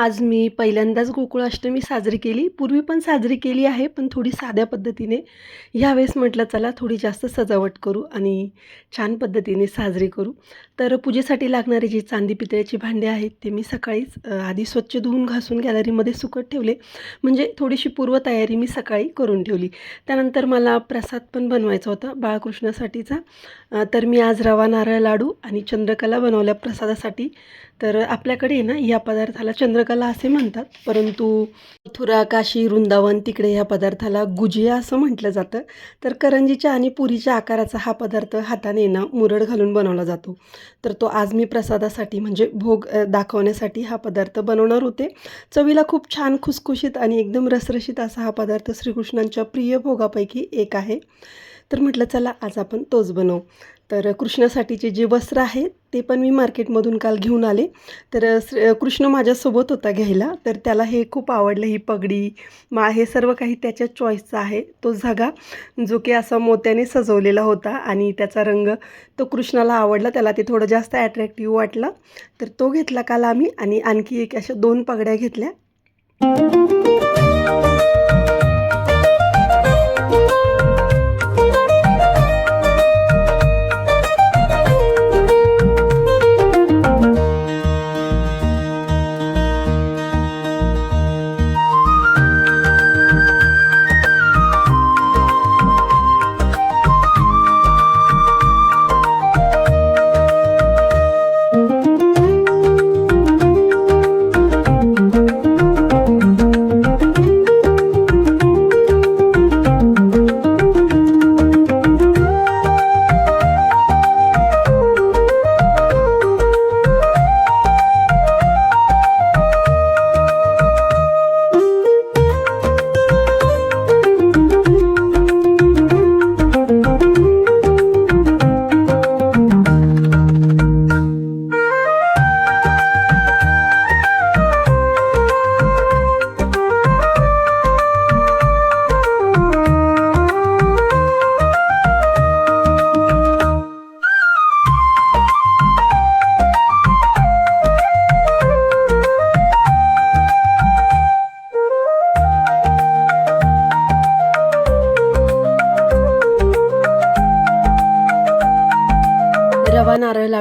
आज मी पहिल्यांदाच गोकुळाष्टमी साजरी केली. पूर्वी पण साजरी केली आहे पण थोडी साध्या पद्धतीने. ह्यावेळेस म्हटलं चला थोडी जास्त सजावट करू आणि छान पद्धतीने साजरी करू. तर पूजेसाठी लागणारी जी चांदी पितळ्याची भांडे आहेत ते मी सकाळीच आधी स्वच्छ धुवून घासून गॅलरीमध्ये सुकत ठेवले. म्हणजे थोडीशी पूर्वतयारी मी सकाळी करून ठेवली. त्यानंतर मला प्रसाद पण बनवायचा होता बाळकृष्णासाठीचा. तर मी आज रवा नारळ लाडू आणि चंद्रकला बनवल्या प्रसादासाठी. तर आपल्याकडे आहे ना या पदार्थाला चंद्रकला असे म्हणतात. परंतु मथुरा काशी वृंदावन तिकडे या पदार्थाला गुजिया असं म्हटलं जातं. तर करंजीच्या आणि पुरीच्या आकाराचा हा पदार्थ हाताने ना मुरड घालून बनवला जातो. तर तो आज मी प्रसादासाठी म्हणजे भोग दाखवण्यासाठी हा पदार्थ बनवणार होते. चवीला खूप छान खुसखुशीत आणि एकदम रसरशीत असा हा पदार्थ श्रीकृष्णांच्या प्रिय भोगापैकी एक आहे. तर म्हटलं चला आज आपण तोच बनवू. तर कृष्णासाठीचे जे वस्त्र आहे ते पण मी मार्केटमधून काल घेऊन आले. तर कृष्ण माझ्यासोबत होता घ्यायला. तर त्याला हे खूप आवडलं ही पगडी मा हे सर्व काही त्याच्या चॉईसचं आहे. तो झगा जो की असा मोत्याने सजवलेला होता आणि त्याचा रंग तो कृष्णाला आवडला त्याला ते थोडं जास्त ॲट्रॅक्टिव्ह वाटलं. तर तो घेतला काल आम्ही आणि आणखी एक अशा दोन पगड्या घेतल्या.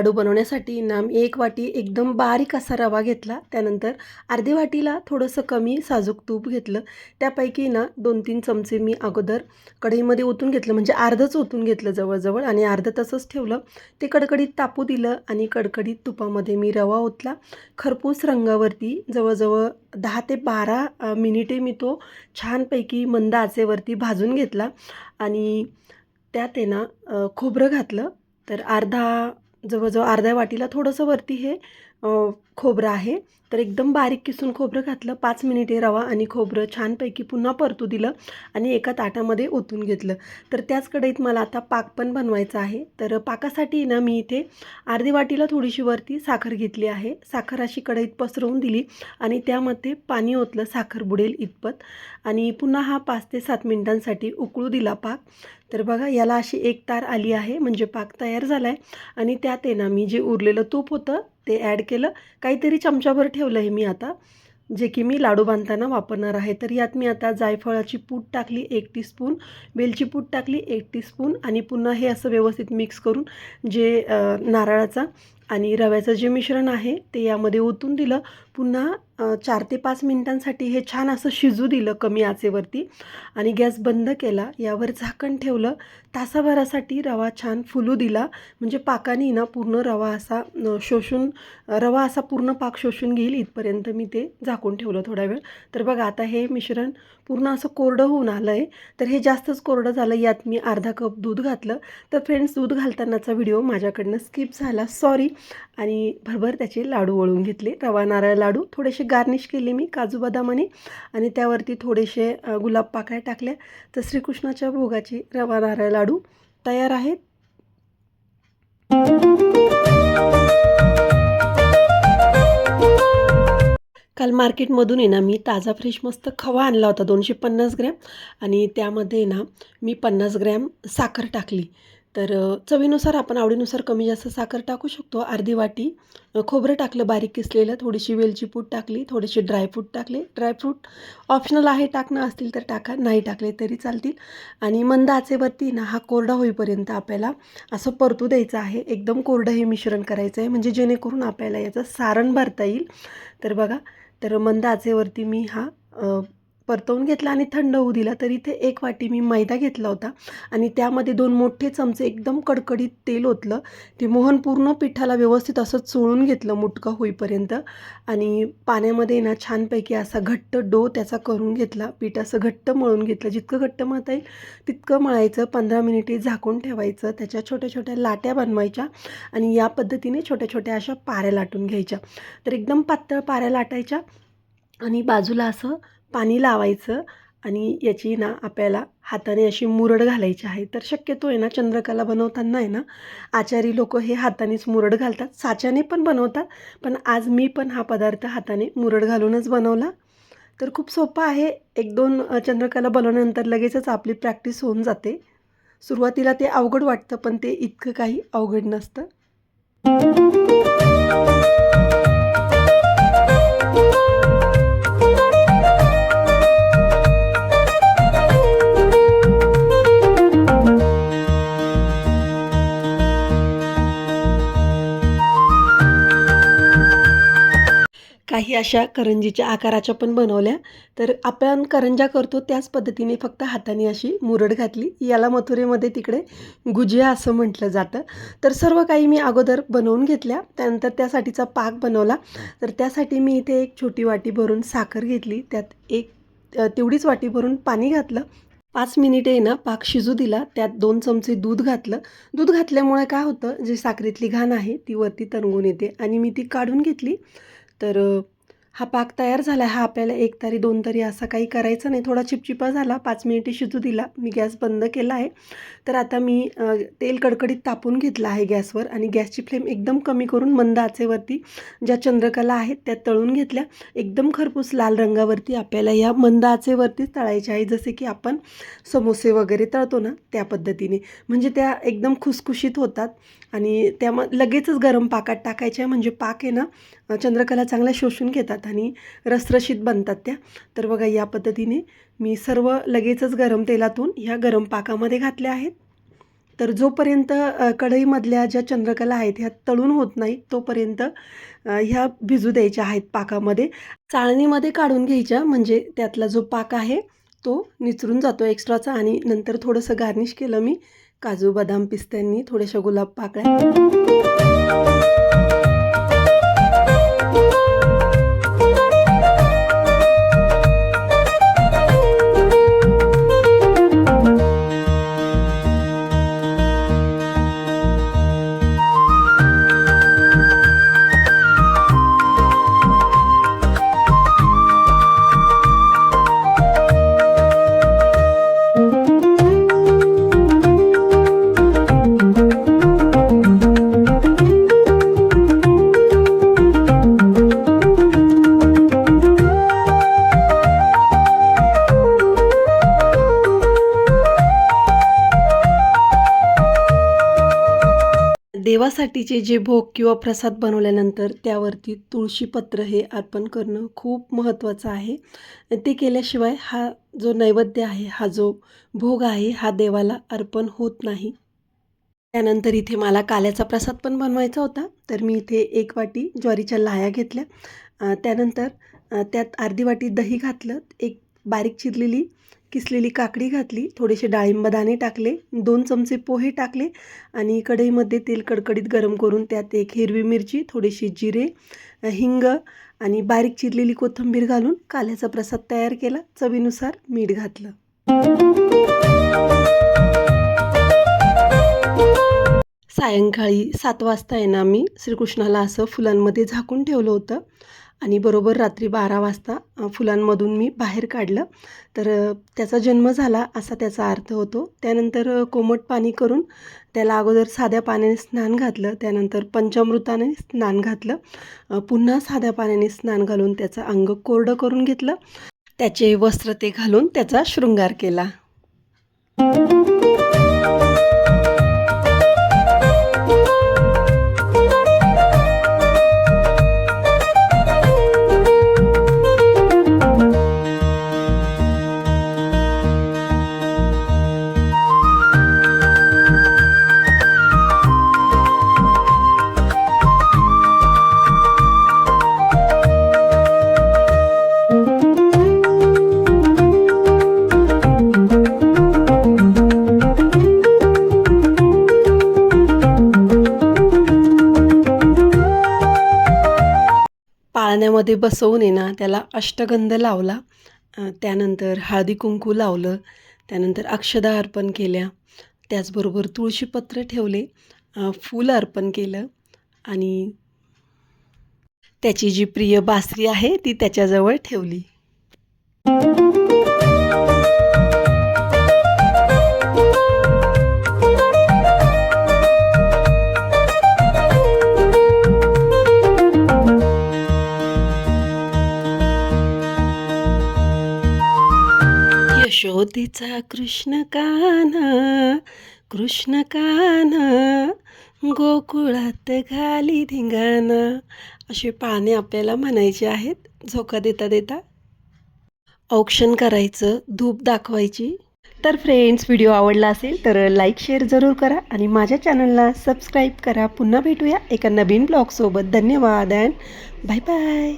लाडू बनवण्यासाठी ना मी एक वाटी एकदम बारीक असा रवा घेतला. त्यानंतर अर्धी वाटीला थोडंसं कमी साजूक तूप घेतलं. त्यापैकी ना दोन तीन चमचे मी अगोदर कढईमध्ये ओतून घेतलं. म्हणजे अर्धंच ओतून घेतलं जवळजवळ आणि अर्धं तसंच ठेवलं. ते कडकडीत तापू दिलं आणि कडकडीत तुपामध्ये मी रवा ओतला. खरपूस रंगावरती जवळजवळ दहा ते बारा मिनिटे मी तो छानपैकी मंद आचेवरती भाजून घेतला आणि त्यात आहे ना खोबरं घातलं. तर अर्धा जवळजवळ अर्ध्या वाटीला थोडंसं वरती हे खोबरं आहे. तर एकदम बारीक किसून खोबरं घातलं पाच मिनिटे रवा आणि खोबरं छानपैकी पुन्हा परतू दिलं आणि एका ताटामध्ये ओतून घेतलं. तर त्याच कढईत मला आता पाक पण बनवायचा आहे. तर पाकासाठी ना मी इथे अर्धी वाटीला थोडीशी वरती साखर घेतली आहे. साखर अशी कढईत पसरवून दिली आणि त्यामध्ये पाणी ओतलं साखर बुडेल इतपत. आणि पुन्हा हा पाच ते सात मिनिटांसाठी उकळू दिला पाक. तर बघा याला अशी एक तार आली आहे म्हणजे पाक तयार झाला आहे आणि त्यात आहे ना मी जे उरलेलं तूप होतं ते ॲड केलं. काहीतरी चमच्याभर ठेवलं आहे मी आता जे की मी लाडू बांधताना वापरणार आहे. तर यात मी आता जायफळाची पूड टाकली एक टीस्पून वेलची पूड टाकली एक टीस्पून आणि पुन्हा हे असं व्यवस्थित मिक्स करून जे नारळाचा आणि रव्याचं जे मिश्रण आहे ते यामध्ये ओतून दिलं. पुन्हा चार ते पाच मिनटांसाठी हे छान असं शिजू दिलं कमी आचेवरती. आणि गॅस बंद केला. यावर झाकण ठेवलं. तासाभरासाठी रवा छान फुलू दिला. म्हणजे पाकाने ना पूर्ण रवा असा शोषून रवा असा पूर्ण पाक शोषून घेईल इथपर्यंत मी ते झाकून ठेवलं थोडा वेळ. तर बघा आता हे मिश्रण पूर्ण असं कोरडं होऊन आलं आहे तर हे जास्तच कोरडं झालं. यात मी अर्धा कप दूध घातलं. तर फ्रेंड्स दूध घालतानाचा व्हिडिओ माझ्याकडनं स्किप झाला. सॉरी. आणि भरभर त्याचे लाडू वळून घेतले. रवा नारळ लाडू थोडेसे गार्निश केले मी काजू बदामाने आणि त्यावरती थोडेसे गुलाब पाकळ्या टाकल्या. तर श्रीकृष्णाच्या भोगाचे रवा नारळ लाडू तयार आहेत. काल मार्केटमधून आहे ना मी ताजा फ्रेश मस्त खवा आणला होता दोनशे पन्नास ग्रॅम. आणि त्यामध्ये ना मी पन्नास ग्रॅम साखर टाकली. तर चवीनुसार आपण आवडीनुसार कमी जास्त साखर टाकू शकतो. अर्धी वाटी खोबरं टाकलं बारीक किसलेलं थोडीशी वेलची पूड टाकली थोडेसे ड्रायफ्रूट टाकले. ड्रायफ्रूट ऑप्शनल आहे टाकणं असतील तर टाका नाही टाकले तरी चालतील. आणि मंद आचेवरती ना हा कोरडा होईपर्यंत आपल्याला असं परतू द्यायचं आहे. एकदम कोरडं हे मिश्रण करायचं आहे म्हणजे जेणेकरून आपल्याला याचं सारण भरता येईल. तर बघा तर मंद आचेवरती मी हा परतवून घेतला आणि थंड होऊ दिला. तर इथे एक वाटी मी मैदा घेतला होता आणि त्यामध्ये दोन मोठे चमचे एकदम कडकडीत तेल ओतलं. ते मोहन पूर्ण पिठाला व्यवस्थित असं चोळून घेतलं मुटका होईपर्यंत. आणि पाण्यामध्ये ना छानपैकी असा घट्ट डो त्याचा करून घेतला. पीठ असं घट्ट मळून घेतलं. जितकं घट्ट मळता येईल तितकं मळायचं. पंधरा मिनिटे झाकून ठेवायचं. त्याच्या छोट्या छोट्या लाट्या बनवायच्या आणि या पद्धतीने छोट्या छोट्या अशा पाऱ्या लाटून घ्यायच्या. तर एकदम पातळ पाऱ्या लाटायच्या आणि बाजूला असं पाणी लावायचं आणि याची ना आपल्याला हाताने अशी मुरड घालायची आहे. तर शक्यतो आहे ना चंद्रकला बनवताना आहे ना आचारी लोक हे हातानेच मुरड घालतात. साच्याने पण बनवतात पण आज मी पण हा पदार्थ हाताने मुरड घालूनच बनवला. तर खूप सोपा आहे. एक दोन चंद्रकला बनवल्यानंतर लगेचच आपली प्रॅक्टिस होऊन जाते. सुरुवातीला ते अवघड वाटतं पण ते इतकं काही अवघड नसतं. काही अशा करंजीच्या आकाराच्या पण बनवल्या. तर आपण करंजा करतो त्याच पद्धतीने फक्त हाताने अशी मुरड घातली. याला मथुरेमध्ये तिकडे गुजिया असं म्हटलं जातं. तर सर्व काही मी अगोदर बनवून घेतल्या. त्यानंतर त्यासाठीचा पाक बनवला. तर त्यासाठी मी इथे एक छोटी वाटी भरून साखर घेतली. त्यात एक तेवढीच वाटी भरून पाणी घातलं. पाच मिनिटे ना पाक शिजू दिला. त्यात दोन चमचे दूध घातलं. दूध घातल्यामुळे काय होतं जी साखरेतली घाण आहे ती वरती तरंगून येते. आणि मी ती काढून घेतली. तर हा पाक तयार झाला. हा आपल्याला एक तारी दोन तारी असा काही करायचा नाही. थोडा चिपचिपा झाला. पाच मिनिटे शिजू दिला. मी गॅस बंद केला आहे. तर आता मी तेल कडकडीत तापून घेतलं आहे गॅसवर आणि गॅसची फ्लेम एकदम कमी करून मंद आचेवरती ज्या चंद्रकला आहेत त्या तळून घेतल्या. एकदम खरपूस लाल रंगावरती आपल्याला या मंद आचेवरतीच तळायच्या आहे. जसे की आपण समोसे वगैरे तळतो ना त्या पद्धतीने. म्हणजे त्या एकदम खुसखुशीत होतात. आणि त्या मग लगेचच गरम पाकात टाकायच्या म्हणजे पाक आहे ना चंद्रकला चांगल्या शोषून घेतात आणि रसरशीत बनतात त्या. तर बघा या पद्धतीने मी सर्व लगेचच गरम तेलातून ह्या गरम पाकामध्ये घातल्या आहेत. तर जोपर्यंत कढईमधल्या ज्या चंद्रकला आहेत ह्या तळून होत नाहीत तोपर्यंत ह्या भिजू द्यायच्या आहेत पाकामध्ये. चाळणीमध्ये काढून घ्यायच्या म्हणजे त्यातला जो पाक आहे तो निचरून जातो एक्स्ट्राचा आणि नंतर थोडंसं गार्निश केलं मी. काजू बदाम पिस्त्यांनी थोड्याशा गुलाब पाकळ्या. देवासाठीचे जे भोग किंवा प्रसाद बनवल्यानंतर त्यावरती तुळशीपत्र हे अर्पण करणं खूप महत्त्वाचं आहे. ते केल्याशिवाय हा जो नैवेद्य आहे हा जो भोग आहे हा देवाला अर्पण होत नाही. त्यानंतर इथे मला काल्याचा प्रसाद पण बनवायचा होता. तर मी इथे एक वाटी ज्वारीच्या लाह्या घेतल्या. त्यानंतर त्यात अर्धी वाटी दही घातलं. एक बारीक चिरलेली किसलेली काकडी घातली थोडेसे डाळिंब दाणे टाकले दोन चमचे पोहे टाकले आणि कढईमध्ये तेल कडकडीत गरम करून त्यात एक हिरवी मिरची थोडीशी जिरे हिंग आणि बारीक चिरलेली कोथिंबीर घालून काल्याचा प्रसाद तयार केला. चवीनुसार मीठ घातलं. सायंकाळी सात वाजता आहे ना मी श्रीकृष्णाला असं फुलांमध्ये झाकून ठेवलं होतं. आणि बरोबर रात्री बारा वाजता फुलांमधून मी बाहेर काढलं. तर त्याचा जन्म झाला असा त्याचा अर्थ होतो. त्यानंतर कोमट पाणी करून त्याला अगोदर साध्या पाण्याने स्नान घातलं. त्यानंतर पंचामृताने स्नान घातलं. पुन्हा साध्या पाण्याने स्नान घालून त्याचं अंग कोरडं करून घेतलं. त्याचे वस्त्र ते घालून त्याचा शृंगार केला. मध्ये बसवून आहे ना त्याला अष्टगंध लावला. त्यानंतर हळदी कुंकू लावलं. त्यानंतर अक्षदा अर्पण केल्या. त्याचबरोबर तुळशीपत्र ठेवले. फूल अर्पण केलं. आणि त्याची जी प्रिय बासरी आहे ती त्याच्याजवळ ठेवली. यशोदेचा कृष्ण कान्हा कृष्ण कान्हा गोकुळात घाली धिंगाणा. असे पाने आपल्याला म्हणायचे आहेत. झोका देता देता. औक्षण करायचं धूप दाखवायची. तर फ्रेंड्स व्हिडिओ आवडला असेल तर लाईक शेअर जरूर करा आणि माझ्या चॅनलला सबस्क्राईब करा. पुन्हा भेटूया एका नवीन ब्लॉगसोबत धन्यवाद अँड बाय बाय